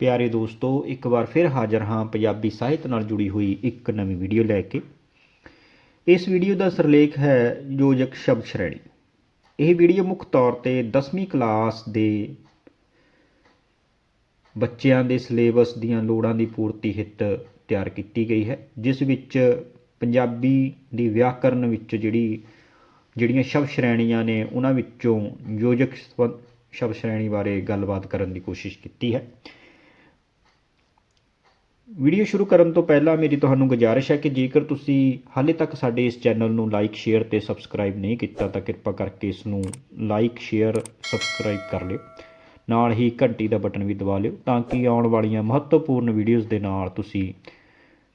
ਪਿਆਰੇ ਦੋਸਤੋ, ਇੱਕ ਵਾਰ ਫਿਰ ਹਾਜ਼ਰ ਹਾਂ ਪੰਜਾਬੀ ਸਾਹਿਤ ਨਾਲ ਜੁੜੀ ਹੋਈ ਇੱਕ ਨਵੀਂ ਵੀਡੀਓ ਲੈ ਕੇ। ਇਸ ਵੀਡੀਓ ਦਾ ਸਿਰਲੇਖ ਹੈ ਯੋਜਕ ਸ਼ਬਦ ਸ਼੍ਰੇਣੀ। ਇਹ ਵੀਡੀਓ ਮੁੱਖ ਤੌਰ ਤੇ 10ਵੀਂ ਕਲਾਸ ਦੇ ਬੱਚਿਆਂ ਦੇ ਸਿਲੇਬਸ ਦੀਆਂ ਲੋੜਾਂ ਦੀ ਪੂਰਤੀ ਹਿੱਤ ਤਿਆਰ ਕੀਤੀ ਗਈ ਹੈ, ਜਿਸ ਵਿੱਚ ਪੰਜਾਬੀ ਦੀ ਵਿਆਕਰਨ ਵਿੱਚ ਜਿਹੜੀ, ਜਿਹੜੀਆਂ ਸ਼ਬਦ ਸ਼੍ਰੇਣੀਆਂ ਨੇ, ਉਹਨਾਂ ਵਿੱਚੋਂ ਯੋਜਕ ਸ਼ਬਦ ਸ਼੍ਰੇਣੀ ਬਾਰੇ ਗੱਲਬਾਤ ਕਰਨ ਦੀ ਕੋਸ਼ਿਸ਼ ਕੀਤੀ ਹੈ। ਵੀਡੀਓ ਸ਼ੁਰੂ ਕਰਨ ਤੋਂ ਪਹਿਲਾਂ ਮੇਰੀ ਤੁਹਾਨੂੰ ਗੁਜ਼ਾਰਿਸ਼ ਹੈ ਕਿ ਜੇਕਰ ਤੁਸੀਂ ਹਾਲੇ ਤੱਕ ਸਾਡੇ ਇਸ ਚੈਨਲ ਨੂੰ ਲਾਈਕ ਸ਼ੇਅਰ ਤੇ ਸਬਸਕ੍ਰਾਈਬ ਨਹੀਂ ਕੀਤਾ, ਤਾਂ ਕਿਰਪਾ ਕਰਕੇ ਇਸ ਨੂੰ ਲਾਈਕ ਸ਼ੇਅਰ ਸਬਸਕ੍ਰਾਈਬ ਕਰ ਲਿਓ। ਨਾਲ ਹੀ ਘੰਟੀ ਦਾ ਬਟਨ ਵੀ ਦਬਾ ਲਿਓ, ਤਾਂ ਕਿ ਆਉਣ ਵਾਲੀਆਂ ਮਹੱਤਵਪੂਰਨ ਵੀਡੀਓਜ਼ ਦੇ ਨਾਲ ਤੁਸੀਂ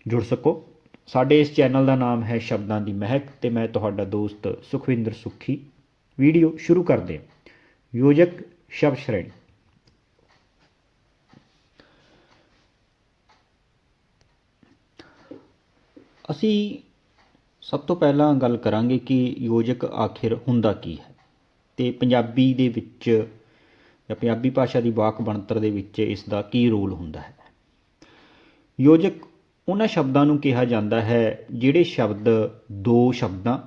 ਜੁੜ ਸਕੋ। ਸਾਡੇ ਇਸ ਚੈਨਲ ਦਾ ਨਾਮ ਹੈ ਸ਼ਬਦਾਂ ਦੀ ਮਹਿਕ ਤੇ ਮੈਂ ਤੁਹਾਡਾ ਦੋਸਤ ਸੁਖਵਿੰਦਰ ਸੁਖੀ। ਵੀਡੀਓ ਸ਼ੁਰੂ ਕਰਦੇ ਹਾਂ। ਯੋਜਕ ਸ਼ਬਦ ਸ਼੍ਰੇਣੀ। ਅਸੀਂ ਸਭ ਤੋਂ ਪਹਿਲਾਂ ਗੱਲ ਕਰਾਂਗੇ ਕਿ ਯੋਜਕ ਆਖਿਰ ਹੁੰਦਾ ਕੀ ਹੈ। ਅਤੇ ਪੰਜਾਬੀ ਦੇ ਵਿੱਚ ਜਾਂ ਪੰਜਾਬੀ ਭਾਸ਼ਾ ਦੀ ਵਾਕ ਬਣਤਰ ਦੇ ਵਿੱਚ ਇਸ ਦਾ ਕੀ ਰੋਲ ਹੁੰਦਾ ਹੈ। ਯੋਜਕ ਉਹਨਾਂ ਸ਼ਬਦਾਂ ਨੂੰ ਕਿਹਾ ਜਾਂਦਾ ਹੈ ਜਿਹੜੇ ਸ਼ਬਦ ਦੋ ਸ਼ਬਦਾਂ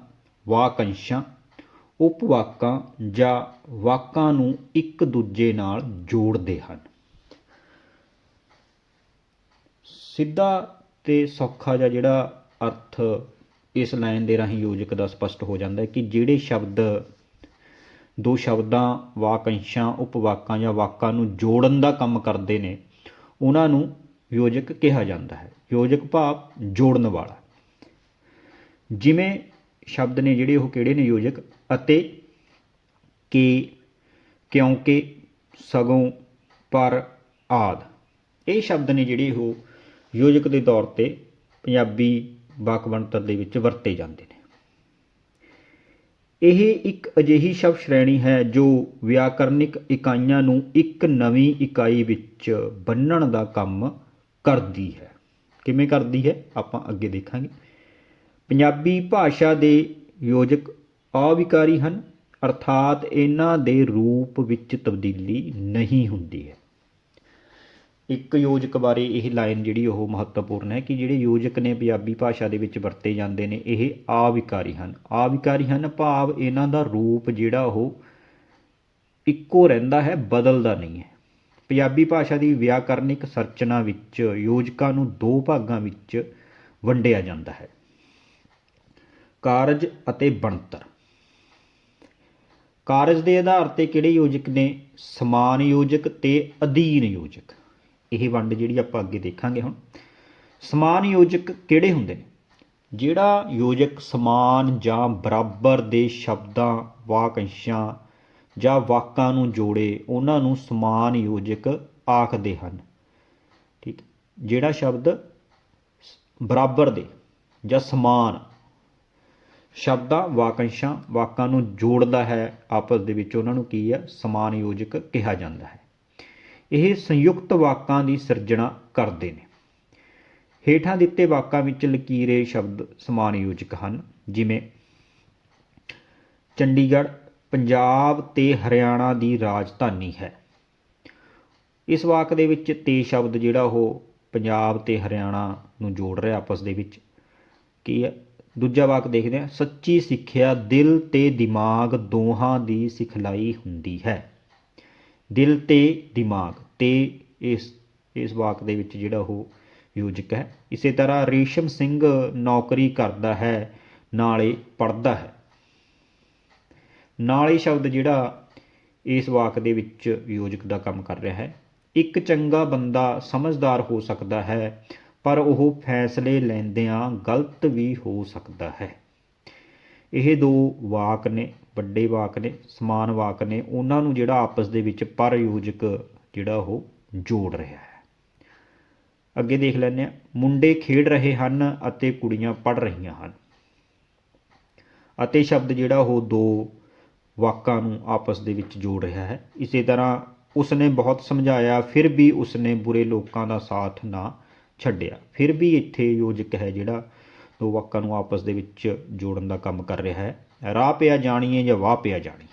ਵਾਕ ਅੰਸ਼ਾਂ ਉਪਵਾਕਾਂ ਜਾਂ ਵਾਕਾਂ ਨੂੰ ਇੱਕ ਦੂਜੇ ਨਾਲ ਜੋੜਦੇ ਹਨ। ਸਿੱਧਾ ਤੇ ਸੌਖਾ ਜਿਹਾ ਜਿਹੜਾ ਅਰਥ ਇਸ ਲਾਈਨ ਦੇ ਰਾਹੀਂ ਯੋਜਕ ਦਾ ਸਪਸ਼ਟ ਹੋ ਜਾਂਦਾ ਹੈ ਕਿ ਜਿਹੜੇ ਸ਼ਬਦ, ਦੋ ਸ਼ਬਦਾਂ ਵਾਕਇੰਸ਼ਾਂ ਉਪਵਾਕਾਂ ਜਾਂ ਵਾਕਾਂ ਨੂੰ ਜੋੜਨ ਦਾ ਕੰਮ ਕਰਦੇ ਨੇ, ਉਹਨਾਂ ਨੂੰ ਯੋਜਕ ਕਿਹਾ ਜਾਂਦਾ ਹੈ। ਯੋਜਕ ਭਾਵ ਜੋੜਨ ਵਾਲਾ। ਜਿਵੇਂ ਸ਼ਬਦ ਨੇ ਜਿਹੜੇ ਉਹ ਕਿਹੜੇ ਨੇ ਯੋਜਕ? ਅਤੇ ਕਿ, ਕਿਉਂਕਿ, ਸਗੋਂ, ਪਰ, ਆਦ। ਇਹ ਸ਼ਬਦ ਨੇ ਜਿਹੜੇ ਉਹ ਯੋਜਕ ਦੇ ਤੌਰ ਤੇ ਪੰਜਾਬੀ ਵਾਕ ਬਣਤਰ ਦੇ ਵਿੱਚ ਵਰਤੇ ਜਾਂਦੇ ਨੇ। ਇਹ ਇੱਕ ਅਜਿਹੀ ਸ਼ਬਦ ਸ਼੍ਰੇਣੀ ਹੈ ਜੋ ਵਿਆਕਰਨਿਕ ਇਕਾਈਆਂ ਨੂੰ ਇੱਕ ਨਵੀਂ ਇਕਾਈ ਵਿੱਚ ਬੰਨਣ ਦਾ ਕੰਮ ਕਰਦੀ ਹੈ। ਕਿਵੇਂ ਕਰਦੀ ਹੈ? ਆਪਾਂ ਅੱਗੇ ਦੇਖਾਂਗੇ। ਪੰਜਾਬੀ ਭਾਸ਼ਾ ਦੇ ਯੋਜਕ ਅਵਿਕਾਰੀ ਹਨ, ਅਰਥਾਤ ਇਹਨਾਂ ਦੇ ਰੂਪ ਵਿੱਚ ਤਬਦੀਲੀ ਨਹੀਂ ਹੁੰਦੀ ਹੈ। ਇੱਕ ਯੋਜਕ ਬਾਰੇ ਇਹ ਲਾਈਨ ਜਿਹੜੀ ਉਹ ਮਹੱਤਵਪੂਰਨ ਹੈ ਕਿ ਜਿਹੜੇ ਯੋਜਕ ਨੇ ਪੰਜਾਬੀ ਭਾਸ਼ਾ ਦੇ ਵਿੱਚ ਵਰਤੇ ਜਾਂਦੇ ਨੇ, ਇਹ ਆਵਿਕਾਰੀ ਹਨ। ਆਵਿਕਾਰੀ ਹਨ ਭਾਵ ਇਹਨਾਂ ਦਾ ਰੂਪ ਜਿਹੜਾ ਉਹ ਇੱਕੋ ਰਹਿੰਦਾ ਹੈ, ਬਦਲਦਾ ਨਹੀਂ ਹੈ। ਪੰਜਾਬੀ ਭਾਸ਼ਾ ਦੀ ਵਿਆਕਰਨਿਕ ਸੰਰਚਨਾ ਵਿੱਚ, ਯੋਜਕਾਂ ਨੂੰ ਦੋ ਭਾਗਾਂ ਵਿੱਚ ਵੰਡਿਆ ਜਾਂਦਾ ਹੈ। ਕਾਰਜ ਅਤੇ ਬਣਤਰ। ਕਾਰਜ ਦੇ ਆਧਾਰ ਤੇ ਕਿਹੜੇ ਯੋਜਕ ਨੇ? ਸਮਾਨ ਯੋਜਕ ਤੇ ਅਧੀਨ ਯੋਜਕ। ਇਹ ਵੰਡ ਜਿਹੜੀ ਆਪਾਂ ਅੱਗੇ ਦੇਖਾਂਗੇ ਹੁਣ, ਸਮਾਨ ਯੋਜਕ ਕਿਹੜੇ ਹੁੰਦੇ ਨੇ? ਜਿਹੜਾ ਯੋਜਕ ਸਮਾਨ ਜਾਂ ਬਰਾਬਰ ਦੇ ਸ਼ਬਦਾਂ, ਵਾਕੰਸ਼ਾਂ ਜਾਂ ਵਾਕਾਂ ਨੂੰ ਜੋੜੇ, ਉਹਨਾਂ ਨੂੰ ਸਮਾਨ ਯੋਜਕ ਆਖਦੇ ਹਨ। ਠੀਕ? ਜਿਹੜਾ ਸ਼ਬਦ ਬਰਾਬਰ ਦੇ ਜਾਂ ਸਮਾਨ, ਸ਼ਬਦਾਂ, ਵਾਕੰਸ਼ਾਂ, ਵਾਕਾਂ ਨੂੰ ਜੋੜਦਾ ਹੈ, ਆਪਸ ਦੇ ਵਿੱਚ ਉਹਨਾਂ ਨੂੰ ਕੀ ਹੈ ਸਮਾਨ ਯੋਜਕ ਕਿਹਾ ਜਾਂਦਾ ਹੈ। ਇਹ ਸੰਯੁਕਤ ਵਾਕਾਂ ਦੀ ਸਿਰਜਣਾ ਕਰਦੇ ਨੇ। ਹੇਠਾਂ ਦਿੱਤੇ ਵਾਕਾਂ ਵਿੱਚ ਲਕੀਰੇ ਸ਼ਬਦ ਸਮਾਨ ਯੋਜਕ ਹਨ, ਜਿਵੇਂ ਚੰਡੀਗੜ੍ਹ, ਪੰਜਾਬ ਤੇ ਹਰਿਆਣਾ ਦੀ ਰਾਜਧਾਨੀ ਹੈ। ਇਸ ਵਾਕ ਦੇ ਵਿੱਚ ਤੇ ਸ਼ਬਦ ਜਿਹੜਾ ਉਹ ਪੰਜਾਬ ਤੇ ਹਰਿਆਣਾ ਨੂੰ ਜੋੜ ਰਿਹਾ ਆਪਸ ਦੇ ਵਿੱਚ। ਕੀ ਹੈ? ਦੂਜਾ ਵਾਕ ਦੇਖਦੇ ਹਾਂ। ਸੱਚੀ ਸਿੱਖਿਆ ਦਿਲ ਤੇ ਦਿਮਾਗ ਦੋਹਾਂ ਦੀ ਸਿਖਲਾਈ ਹੁੰਦੀ ਹੈ। ਦਿਲ ਤੇ ਦਿਮਾਗ। ਤੇ ਇਸ ਇਸ ਵਾਕ ਦੇ ਵਿੱਚ ਜਿਹੜਾ ਉਹ ਯੋਜਕ ਹੈ। ਇਸੇ ਤਰ੍ਹਾਂ ਰੇਸ਼ਮ ਸਿੰਘ ਨੌਕਰੀ ਕਰਦਾ ਹੈ, ਨਾਲੇ ਪੜਦਾ ਹੈ। ਨਾਲੇ ਸ਼ਬਦ ਜਿਹੜਾ ਇਸ ਵਾਕ ਦੇ ਵਿੱਚ ਯੋਜਕ ਦਾ ਕੰਮ ਕਰ ਰਿਹਾ ਹੈ। ਇੱਕ ਚੰਗਾ ਬੰਦਾ ਸਮਝਦਾਰ ਹੋ ਸਕਦਾ ਹੈ, ਪਰ ਉਹ ਫੈਸਲੇ ਲੈਂਦਿਆਂ ਗਲਤ ਵੀ ਹੋ ਸਕਦਾ ਹੈ। ਇਹ ਦੋ ਵਾਕ ਨੇ, ਵੱਡੇ ਵਾਕ ਨੇ, ਸਮਾਨ ਵਾਕ ਨੇ। ਉਹਨਾਂ ਨੂੰ ਜਿਹੜਾ ਆਪਸ ਦੇ ਵਿੱਚ ਪਰ ਯੋਜਕ ਜਿਹੜਾ ਉਹ ਜੋੜ ਰਿਹਾ ਹੈ। ਅੱਗੇ ਦੇਖ ਲੈਂਦੇ ਆ ਮੁੰਡੇ ਖੇਡ ਰਹੇ ਹਨ ਅਤੇ ਕੁੜੀਆਂ ਪੜ ਰਹੀਆਂ ਹਨ। ਅਤੇ ਸ਼ਬਦ ਜਿਹੜਾ ਉਹ ਦੋ ਵਾਕਾਂ ਨੂੰ ਆਪਸ ਦੇ ਵਿੱਚ ਜੋੜ ਰਿਹਾ ਹੈ। ਇਸੇ ਤਰ੍ਹਾਂ ਉਸਨੇ ਬਹੁਤ ਸਮਝਾਇਆ, ਫਿਰ ਵੀ ਉਸਨੇ ਬੁਰੇ ਲੋਕਾਂ ਦਾ ਸਾਥ ਨਾ ਛੱਡਿਆ। ਫਿਰ ਵੀ ਇੱਥੇ ਯੋਜਕ ਹੈ ਜਿਹੜਾ ਦੋ ਵਾਕਾਂ ਨੂੰ ਆਪਸ ਦੇ ਵਿੱਚ ਜੋੜਨ ਦਾ ਕੰਮ ਕਰ ਰਿਹਾ ਹੈ। ਰਾਹ ਪਿਆ ਜਾਣੀਏ ਜਾਂ ਵਾਹ ਪਿਆ ਜਾਣੀ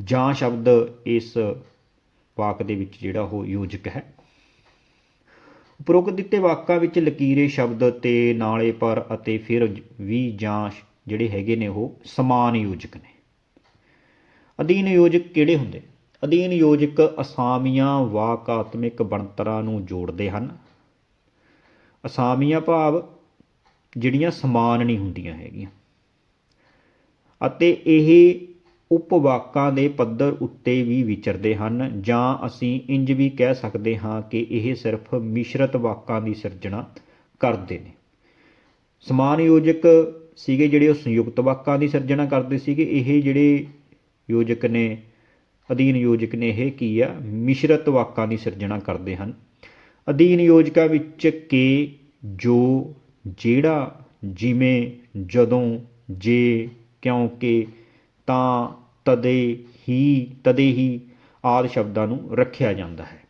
ਜਾਂ ਸ਼ਬਦ ਇਸ ਵਾਕ ਦੇ ਵਿੱਚ ਜਿਹੜਾ ਉਹ ਯੋਜਕ ਹੈ। ਉਪਰੋਕਤ ਦਿੱਤੇ ਵਾਕਾਂ ਵਿੱਚ ਲਕੀਰੇ ਸ਼ਬਦ ਤੇ ਨਾਲੇ ਪਰ ਅਤੇ ਫਿਰ ਵੀ ਜਾਂ ਜਿਹੜੇ ਹੈਗੇ ਨੇ ਉਹ ਸਮਾਨ ਯੋਜਕ ਨੇ। ਅਧੀਨ ਯੋਜਕ ਕਿਹੜੇ ਹੁੰਦੇ? ਅਧੀਨ ਯੋਜਕ ਅਸਾਮੀਆਂ ਵਾਕਾਤਮਿਕ ਬਣਤਰਾਂ ਨੂੰ ਜੋੜਦੇ ਹਨ। ਅਸਾਮੀਆਂ ਭਾਵ ਜਿਹੜੀਆਂ ਸਮਾਨ ਨਹੀਂ ਹੁੰਦੀਆਂ ਹੈਗੀਆਂ। ਅਤੇ ਇਹ ਉਪਵਾਕਾਂ ਦੇ ਪੱਧਰ ਉੱਤੇ ਵੀ ਵਿਚਰਦੇ ਹਨ, ਜਾਂ ਅਸੀਂ ਇੰਜ ਵੀ ਕਹਿ ਸਕਦੇ ਹਾਂ ਕਿ ਇਹ ਸਿਰਫ ਮਿਸ਼ਰਤ ਵਾਕਾਂ ਦੀ ਸਿਰਜਣਾ ਕਰਦੇ ਨੇ। ਸਮਾਨ ਯੋਜਕ ਸੀਗੇ ਜਿਹੜੇ ਉਹ ਸੰਯੁਕਤ ਵਾਕਾਂ ਦੀ ਸਿਰਜਣਾ ਕਰਦੇ ਸੀਗੇ, ਇਹ ਜਿਹੜੇ ਯੋਜਕ ਨੇ, ਅਧੀਨ ਯੋਜਕ ਨੇ ਇਹ ਕੀ ਆ? ਮਿਸ਼ਰਤ ਵਾਕਾਂ ਦੀ ਸਿਰਜਣਾ ਕਰਦੇ ਹਨ। ਅਧੀਨ ਯੋਜਕਾਂ ਵਿੱਚ ਕੇ, ਜੋ, ਜਿਹੜਾ, ਜਿਵੇਂ, ਜਦੋਂ, ਜੇ, ਕਿਉਂਕਿ ਤਾਂ ਤਦੇ ਹੀ ਤਦੇ ਹੀ ਆਦਿ ਸ਼ਬਦਾਂ ਨੂੰ ਰੱਖਿਆ ਜਾਂਦਾ ਹੈ।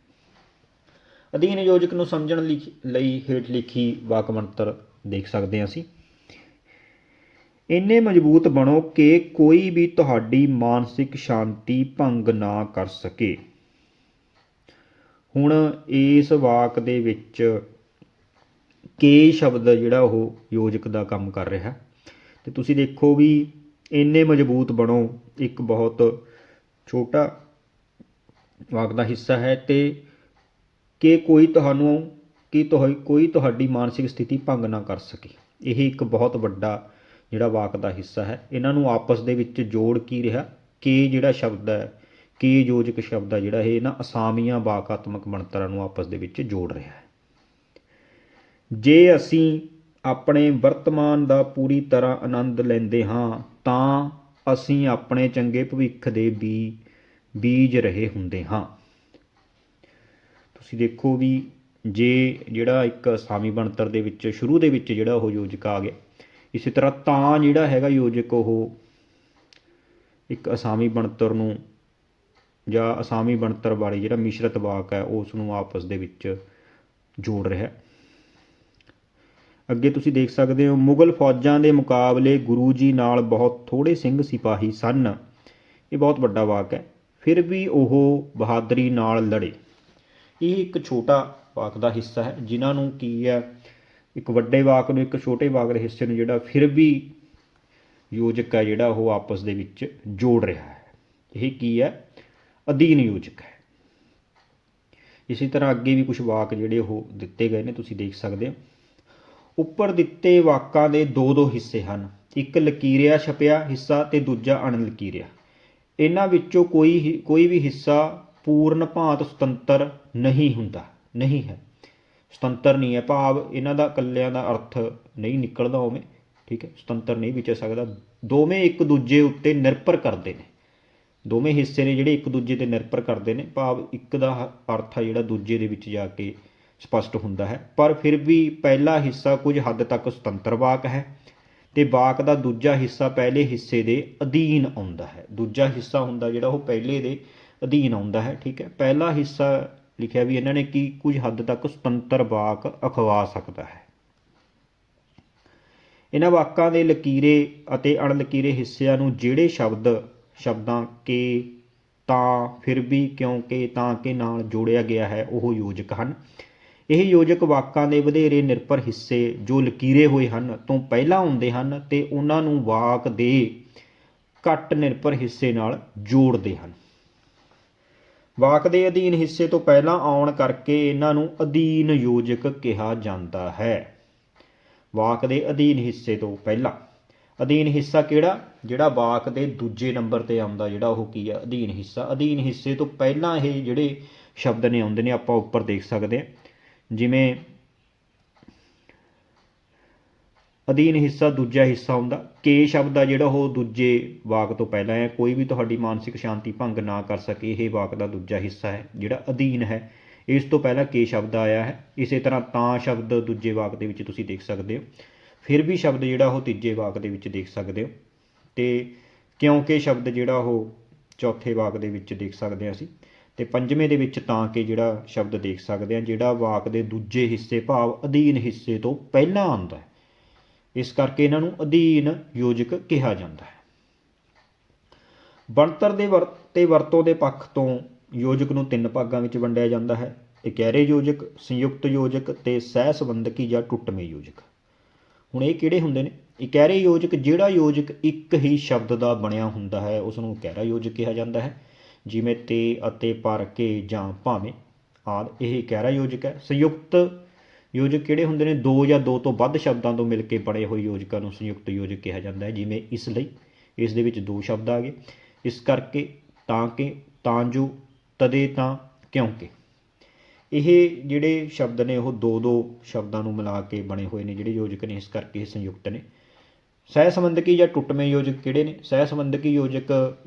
ਅਧੀਨ ਯੋਜਕ ਨੂੰ ਸਮਝਣ ਲਈ ਲਈ ਹੇਠ ਲਿਖੀ ਵਾਕ ਮੰਤਰ ਦੇਖ ਸਕਦੇ ਹਾਂ ਅਸੀਂ। ਇੰਨੇ ਮਜ਼ਬੂਤ ਬਣੋ ਕਿ ਕੋਈ ਵੀ ਤੁਹਾਡੀ ਮਾਨਸਿਕ ਸ਼ਾਂਤੀ ਭੰਗ ਨਾ ਕਰ ਸਕੇ। ਹੁਣ ਇਸ ਵਾਕ ਦੇ ਵਿੱਚ ਕੇ ਸ਼ਬਦ ਜਿਹੜਾ ਉਹ ਯੋਜਕ ਦਾ ਕੰਮ ਕਰ ਰਿਹਾ। ਤੇ ਤੁਸੀਂ ਦੇਖੋ ਵੀ ਇੰਨੇ ਮਜ਼ਬੂਤ ਬਣੋ, ਇੱਕ ਬਹੁਤ ਛੋਟਾ ਵਾਕ ਦਾ ਹਿੱਸਾ ਹੈ ਤੇ ਕਿ ਕੋਈ ਤੁਹਾਨੂੰ, ਕਿ ਤੁਹ, ਕੋਈ ਤੁਹਾਡੀ ਮਾਨਸਿਕ ਸਥਿਤੀ ਭੰਗ ਨਾ ਕਰ ਸਕੇ। ਇਹ ਇੱਕ ਬਹੁਤ ਵੱਡਾ ਜਿਹੜਾ ਵਾਕ ਦਾ ਹਿੱਸਾ ਹੈ। ਇਹਨਾਂ ਨੂੰ ਆਪਸ ਦੇ ਵਿੱਚ ਜੋੜ ਕੀ ਰਿਹਾ? ਕਿ ਜਿਹੜਾ ਸ਼ਬਦ ਹੈ, ਕਿ ਯੋਜਕ ਸ਼ਬਦ ਹੈ ਜਿਹੜਾ ਇਹ ਨਾ ਅਸਾਮੀਆਂ ਵਾਕਾਤਮਕ ਬਣਤਰਾਂ ਨੂੰ ਆਪਸ ਦੇ ਵਿੱਚ ਜੋੜ ਰਿਹਾ ਹੈ। ਜੇ ਅਸੀਂ ਆਪਣੇ ਵਰਤਮਾਨ ਦਾ ਪੂਰੀ ਤਰ੍ਹਾਂ ਆਨੰਦ ਲੈਂਦੇ ਹਾਂ ਤਾਂ ਅਸੀਂ ਆਪਣੇ ਚੰਗੇ ਭਵਿੱਖ ਦੇ ਬੀ, ਬੀਜ ਰਹੇ ਹੁੰਦੇ ਹਾਂ। ਤੁਸੀਂ ਦੇਖੋ ਵੀ ਜੇ ਜਿਹੜਾ ਇੱਕ ਅਸਾਮੀ ਬਣਤਰ ਦੇ ਵਿੱਚ, ਸ਼ੁਰੂ ਦੇ ਵਿੱਚ ਜਿਹੜਾ ਉਹ ਯੋਜਕ ਆ ਗਿਆ, ਇਸੇ ਤਰ੍ਹਾਂ ਤਾਂ ਜਿਹੜਾ ਹੈਗਾ ਯੋਜਕ ਉਹ ਇੱਕ ਅਸਾਮੀ ਬਣਤਰ ਨੂੰ ਜਾਂ ਅਸਾਮੀ ਬਣਤਰ ਵਾਲੀ ਜਿਹੜਾ ਮਿਸ਼ਰਤ ਵਾਕ ਹੈ, ਉਸ ਨੂੰ ਆਪਸ ਦੇ ਵਿੱਚ ਜੋੜ ਰਿਹਾ। ਹੈ ਅੱਗੇ ਤੁਸੀਂ ਦੇਖ ਸਕਦੇ ਹੋ, ਮੁਗਲ ਫੌਜਾਂ ਦੇ ਮੁਕਾਬਲੇ ਗੁਰੂ ਜੀ ਨਾਲ ਬਹੁਤ ਥੋੜੇ ਸਿੰਘ ਸਿਪਾਹੀ ਸਨ। ਇਹ ਬਹੁਤ ਵੱਡਾ ਵਾਕ ਹੈ। ਫਿਰ ਵੀ ਉਹ ਬਹਾਦਰੀ ਨਾਲ ਲੜੇ। ਇਹ ਇੱਕ ਛੋਟਾ ਵਾਕ ਦਾ ਹਿੱਸਾ ਹੈ, ਜਿਨ੍ਹਾਂ ਨੂੰ ਕੀ ਹੈ, ਇੱਕ ਵੱਡੇ ਵਾਕ ਨੂੰ, ਇੱਕ ਛੋਟੇ ਵਾਕ ਦੇ ਹਿੱਸੇ ਨੂੰ ਜਿਹੜਾ ਫਿਰ ਵੀ ਯੋਜਕ ਹੈ, ਜਿਹੜਾ ਉਹ ਆਪਸ ਦੇ ਵਿੱਚ ਜੋੜ ਰਿਹਾ ਹੈ। ਇਹ ਕੀ ਹੈ? ਅਧੀਨ ਯੋਜਕ ਹੈ। ਇਸੇ ਤਰ੍ਹਾਂ ਅੱਗੇ ਵੀ ਕੁਝ ਵਾਕ ਜਿਹੜੇ ਉਹ ਦਿੱਤੇ ਗਏ ਨੇ, ਤੁਸੀਂ ਦੇਖ ਸਕਦੇ ਹੋ। ਉੱਪਰ ਦਿੱਤੇ ਵਾਕਾਂ ਦੇ ਦੋ ਦੋ ਹਿੱਸੇ ਹਨ। ਇੱਕ ਲਕੀਰਿਆ ਛਪਿਆ ਹਿੱਸਾ ਤੇ ਦੂਜਾ ਅਣਲਕੀਰਿਆ। ਇਹਨਾਂ ਵਿੱਚੋਂ ਕੋਈ ਹੀ- ਕੋਈ ਵੀ ਹਿੱਸਾ ਪੂਰਨ ਭਾਂਤ ਸੁਤੰਤਰ ਨਹੀਂ ਹੁੰਦਾ, ਨਹੀਂ ਹੈ। ਸੁਤੰਤਰ ਨਹੀਂ ਹੈ। ਭਾਵ ਇਹਨਾਂ ਦਾ ਇਕੱਲਿਆਂ ਦਾ ਅਰਥ ਨਹੀਂ ਨਿਕਲਦਾ ਉਵੇਂ, ਠੀਕ ਹੈ? ਸੁਤੰਤਰ ਨਹੀਂ ਵਿਚਰ ਸਕਦਾ। ਦੋਵੇਂ ਇੱਕ ਦੂਜੇ ਉੱਤੇ ਨਿਰਭਰ ਕਰਦੇ ਨੇ। ਦੋਵੇਂ ਹਿੱਸੇ ਨੇ ਜਿਹੜੇ ਇੱਕ ਦੂਜੇ ਤੇ ਨਿਰਭਰ ਕਰਦੇ ਨੇ। ਭਾਵ ਇੱਕ ਦਾ ਹ- ਅਰਥ ਹੈ ਜਿਹੜਾ ਦੂਜੇ ਦੇ ਵਿੱਚ ਜਾ ਕੇ ਸਪਸ਼ਟ ਹੁੰਦਾ ਹੈ, ਪਰ ਫਿਰ ਵੀ ਪਹਿਲਾ ਹਿੱਸਾ ਕੁਝ ਹੱਦ ਤੱਕ ਸੁਤੰਤਰ ਵਾਕ ਹੈ ਤੇ ਵਾਕ ਦਾ ਦੂਜਾ ਹਿੱਸਾ ਪਹਿਲੇ ਹਿੱਸੇ ਦੇ ਅਧੀਨ ਆਉਂਦਾ ਹੈ। ਦੂਜਾ ਹਿੱਸਾ ਹੁੰਦਾ ਜਿਹੜਾ ਉਹ ਪਹਿਲੇ ਦੇ ਅਧੀਨ ਆਉਂਦਾ ਹੈ, ਠੀਕ ਹੈ। ਪਹਿਲਾ ਹਿੱਸਾ ਲਿਖਿਆ ਵੀ ਇਹਨਾਂ ਨੇ ਕਿ ਕੁਝ ਹੱਦ ਤੱਕ ਸੁਤੰਤਰ ਵਾਕ ਅਖਵਾ ਸਕਦਾ ਹੈ। ਇਹਨਾਂ ਵਾਕਾਂ ਦੇ ਲਕੀਰੇ ਅਤੇ ਅਣਲਕੀਰੇ ਹਿੱਸਿਆਂ ਨੂੰ ਜਿਹੜੇ ਸ਼ਬਦ, ਸ਼ਬਦਾਂ ਕੇ, ਤਾਂ, ਫਿਰ ਵੀ ਕਿਉਂਕਿ ਤਾਂ ਕਿ ਨਾਲ ਜੋੜਿਆ ਗਿਆ ਹੈ, ਉਹ ਯੋਜਕ ਹਨ। ਇਹ ਯੋਜਕ ਵਾਕਾਂ ਦੇ ਵਧੇਰੇ ਨਿਰਭਰ ਹਿੱਸੇ ਜੋ ਲਕੀਰੇ ਹੋਏ ਹਨ ਤੋਂ ਪਹਿਲਾਂ ਆਉਂਦੇ ਹਨ ਤੇ ਉਹਨਾਂ ਨੂੰ ਵਾਕ ਦੇ ਘੱਟ ਨਿਰਭਰ ਹਿੱਸੇ ਨਾਲ ਜੋੜਦੇ ਹਨ। ਵਾਕ ਦੇ ਅਧੀਨ ਹਿੱਸੇ ਤੋਂ ਪਹਿਲਾਂ ਆਉਣ ਕਰਕੇ ਇਹਨਾਂ ਨੂੰ ਅਧੀਨ ਯੋਜਕ ਕਿਹਾ ਜਾਂਦਾ ਹੈ। ਵਾਕ ਦੇ ਅਧੀਨ ਹਿੱਸੇ ਤੋਂ ਪਹਿਲਾਂ। ਅਧੀਨ ਹਿੱਸਾ ਕਿਹੜਾ? ਜਿਹੜਾ ਵਾਕ ਦੇ ਦੂਜੇ ਨੰਬਰ ਤੇ ਆਉਂਦਾ, ਜਿਹੜਾ ਉਹ ਕੀ ਆ? ਅਧੀਨ ਹਿੱਸਾ। ਅਧੀਨ ਹਿੱਸੇ ਤੋਂ ਪਹਿਲਾਂ ਇਹ ਜਿਹੜੇ ਸ਼ਬਦ ਨੇ ਆਉਂਦੇ ਨੇ, ਆਪਾਂ ਉੱਪਰ ਦੇਖ ਸਕਦੇ ਹਾਂ। ਜਿਵੇਂ ਅਧੀਨ ਹਿੱਸਾ ਦੂਜਾ ਹਿੱਸਾ ਹੁੰਦਾ, ਕੇ ਸ਼ਬਦ ਆ ਜਿਹੜਾ ਉਹ ਦੂਜੇ ਵਾਕ ਤੋਂ ਪਹਿਲਾਂ ਹੈ, ਕੋਈ ਵੀ ਤੁਹਾਡੀ ਮਾਨਸਿਕ ਸ਼ਾਂਤੀ ਭੰਗ ਨਾ ਕਰ ਸਕੇ, ਇਹ ਵਾਕ ਦਾ ਦੂਜਾ ਹਿੱਸਾ ਹੈ, ਜਿਹੜਾ ਅਧੀਨ ਹੈ, ਇਸ ਤੋਂ ਪਹਿਲਾਂ ਕੇ ਸ਼ਬਦ ਆਇਆ ਹੈ, ਇਸੇ ਤਰ੍ਹਾਂ ਤਾਂ ਸ਼ਬਦ ਦੂਜੇ ਵਾਕ ਦੇ ਵਿੱਚ ਤੁਸੀਂ ਦੇਖ ਸਕਦੇ ਹੋ, ਫਿਰ ਵੀ ਸ਼ਬਦ ਜਿਹੜਾ ਉਹ ਤੀਜੇ ਵਾਕ ਦੇ ਵਿੱਚ ਦੇਖ ਸਕਦੇ ਹੋ, ਤੇ ਕਿਉਂਕਿ ਸ਼ਬਦ ਜਿਹੜਾ ਉਹ ਚੌਥੇ ਵਾਕ ਦੇ ਵਿੱਚ ਦੇਖ ਸਕਦੇ ਹਾਂ ਅਸੀਂ ਅਤੇ ਪੰਜਵੇਂ ਦੇ ਵਿੱਚ ਤਾਂ ਕਿ ਜਿਹੜਾ ਸ਼ਬਦ ਦੇਖ ਸਕਦੇ ਹਾਂ, ਜਿਹੜਾ ਵਾਕ ਦੇ ਦੂਜੇ ਹਿੱਸੇ, ਭਾਵ ਅਧੀਨ ਹਿੱਸੇ ਤੋਂ ਪਹਿਲਾਂ ਆਉਂਦਾ ਹੈ। ਇਸ ਕਰਕੇ ਇਹਨਾਂ ਨੂੰ ਅਧੀਨ ਯੋਜਕ ਕਿਹਾ ਜਾਂਦਾ ਹੈ। ਬਣਤਰ ਦੇ ਵਰ, ਤੇ ਵਰਤੋਂ ਦੇ ਪੱਖ ਤੋਂ ਯੋਜਕ ਨੂੰ ਤਿੰਨ ਭਾਗਾਂ ਵਿੱਚ ਵੰਡਿਆ ਜਾਂਦਾ ਹੈ। ਇਕਹਿਰੇ ਯੋਜਕ, ਸੰਯੁਕਤ ਯੋਜਕ ਤੇ ਸਹਿ ਸੰਬੰਧਕੀ ਜਾਂ ਟੁੱਟਵੇਂ ਯੋਜਕ। ਹੁਣ ਇਹ ਕਿਹੜੇ ਹੁੰਦੇ ਨੇ? ਇਕਹਿਰੇ ਯੋਜਕ ਜਿਹੜਾ ਯੋਜਕ ਇੱਕ ਹੀ ਸ਼ਬਦ ਦਾ ਬਣਿਆ ਹੁੰਦਾ ਹੈ ਉਸ ਨੂੰ ਇਕਹਿਰਾ ਯੋਜਕ ਕਿਹਾ ਜਾਂਦਾ ਹੈ। ਜਿਵੇਂ ਤੇ ਅਤੇ ਪਰ ਕੇ ਜਾਂ ਭਾਵੇਂ, ਆਦਿ, ਇਹ ਇਕਹਿਰਾ ਯੋਜਕ ਹੈ। ਸੰਯੁਕਤ ਯੋਜਕ ਕਿਹੜੇ ਹੁੰਦੇ ਨੇ? ਦੋ ਜਾਂ ਦੋ ਤੋਂ ਵੱਧ ਸ਼ਬਦਾਂ ਤੋਂ ਮਿਲ ਕੇ ਬਣੇ ਹੋਏ ਯੋਜਕਾਂ ਨੂੰ ਸੰਯੁਕਤ ਯੋਜਕ ਕਿਹਾ ਜਾਂਦਾ ਹੈ, ਜਿਵੇਂ ਇਸ ਲਈ। ਇਸ ਦੇ ਵਿੱਚ ਦੋ ਸ਼ਬਦ ਆ ਗਏ। ਇਸ ਕਰਕੇ ਤਾਂ ਕਿ, ਤਾਂ ਜੋ, ਤਦੇ ਤਾਂ ਕਿਉਂਕਿ ਇਹ ਜਿਹੜੇ ਸ਼ਬਦ ਨੇ, ਉਹ ਦੋ ਦੋ ਸ਼ਬਦਾਂ ਨੂੰ ਮਿਲਾ ਕੇ ਬਣੇ ਹੋਏ ਨੇ ਜਿਹੜੇ ਯੋਜਕ ਨੇ, ਇਸ ਕਰਕੇ ਇਹ ਸੰਯੁਕਤ ਨੇ। ਸਹਿ ਸੰਬੰਧਕੀ ਜਾਂ ਟੁੱਟਵੇਂ ਯੋਜਕ ਕਿਹੜੇ ਨੇ? ਸਹਿ ਸੰਬੰਧਕੀ ਯੋਜਕ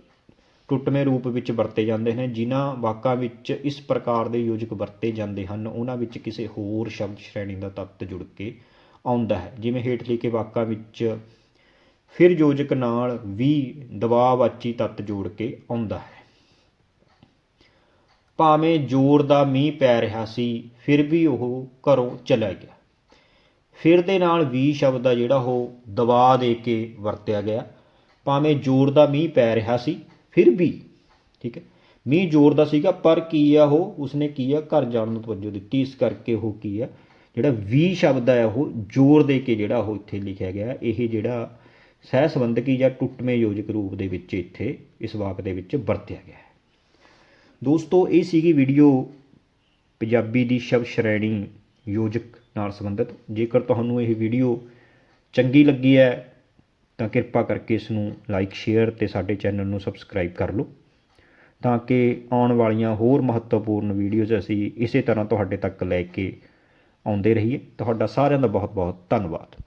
ਟੁੱਟਵੇਂ ਰੂਪ ਵਿੱਚ ਵਰਤੇ ਜਾਂਦੇ ਨੇ ਜਿਨ੍ਹਾਂ ਵਾਕਾਂ ਵਿੱਚ ਇਸ ਪ੍ਰਕਾਰ ਦੇ ਯੋਜਕ ਵਰਤੇ ਜਾਂਦੇ ਹਨ, ਉਹਨਾਂ ਵਿੱਚ ਕਿਸੇ ਹੋਰ ਸ਼ਬਦ ਸ਼੍ਰੇਣੀ ਦਾ ਤੱਤ ਜੁੜ ਕੇ ਆਉਂਦਾ ਹੈ। ਜਿਵੇਂ ਹੇਠ ਲਿਖੇ ਵਾਕਾਂ ਵਿੱਚ ਫਿਰ ਯੋਜਕ ਨਾਲ ਵੀ ਦਬਾਅਵਾਚੀ ਤੱਤ ਜੋੜ ਕੇ ਆਉਂਦਾ ਹੈ। ਭਾਵੇਂ ਜ਼ੋਰ ਦਾ ਮੀਂਹ ਪੈ ਰਿਹਾ ਸੀ, ਫਿਰ ਵੀ ਉਹ ਘਰੋਂ ਚਲਾ ਗਿਆ। ਫਿਰ ਦੇ ਨਾਲ ਵੀ ਸ਼ਬਦ ਦਾ ਜਿਹੜਾ ਉਹ ਦਬਾ ਦੇ ਕੇ ਵਰਤਿਆ ਗਿਆ। ਭਾਵੇਂ ਜ਼ੋਰ ਦਾ ਮੀਂਹ ਪੈ ਰਿਹਾ ਸੀ ਫਿਰ ਵੀ, ਠੀਕ ਹੈ, ਮੀਂਹ ਜ਼ੋਰ ਦਾ ਸੀਗਾ, ਪਰ ਕੀ ਆ ਉਹ, ਉਸਨੇ ਕੀ ਆ, ਘਰ ਜਾਣ ਨੂੰ ਤਵੱਜੋ ਦਿੱਤੀ, ਇਸ ਕਰਕੇ ਉਹ ਕੀ ਆ, ਜਿਹੜਾ ਵੀ ਸ਼ਬਦ ਆ ਉਹ ਜ਼ੋਰ ਦੇ ਕੇ ਜਿਹੜਾ ਉਹ ਇੱਥੇ ਲਿਖਿਆ ਗਿਆ, ਇਹ ਜਿਹੜਾ ਸਹਿ ਸੰਬੰਧਕੀ ਜਾਂ ਟੁੱਟਵੇਂ ਯੋਜਕ ਰੂਪ ਦੇ ਵਿੱਚ ਇੱਥੇ, ਇਸ ਵਾਕ ਦੇ ਵਿੱਚ ਵਰਤਿਆ ਗਿਆ ਹੈ। ਦੋਸਤੋ, ਇਹ ਸੀਗੀ ਵੀਡੀਓ ਪੰਜਾਬੀ ਦੀ ਸ਼ਬਦ ਸ਼੍ਰੇਣੀ ਯੋਜਕ ਨਾਲ ਸੰਬੰਧਿਤ। ਜੇਕਰ ਤੁਹਾਨੂੰ ਇਹ ਵੀਡੀਓ ਚੰਗੀ ਲੱਗੀ ਹੈ ਤਾਂ ਕਿਰਪਾ ਕਰਕੇ ਇਸ ਨੂੰ ਲਾਈਕ ਸ਼ੇਅਰ ਤੇ ਸਾਡੇ ਚੈਨਲ ਨੂੰ ਸਬਸਕ੍ਰਾਈਬ ਕਰ ਲਓ ਤਾਂ ਕਿ ਆਉਣ ਵਾਲੀਆਂ ਹੋਰ ਮਹੱਤਵਪੂਰਨ ਵੀਡੀਓਜ਼ ਅਸੀਂ ਇਸੇ ਤਰ੍ਹਾਂ ਤੁਹਾਡੇ ਤੱਕ ਲੈ ਕੇ ਆਉਂਦੇ ਰਹੀਏ। ਤੁਹਾਡਾ ਸਾਰਿਆਂ ਦਾ ਬਹੁਤ ਬਹੁਤ ਧੰਨਵਾਦ।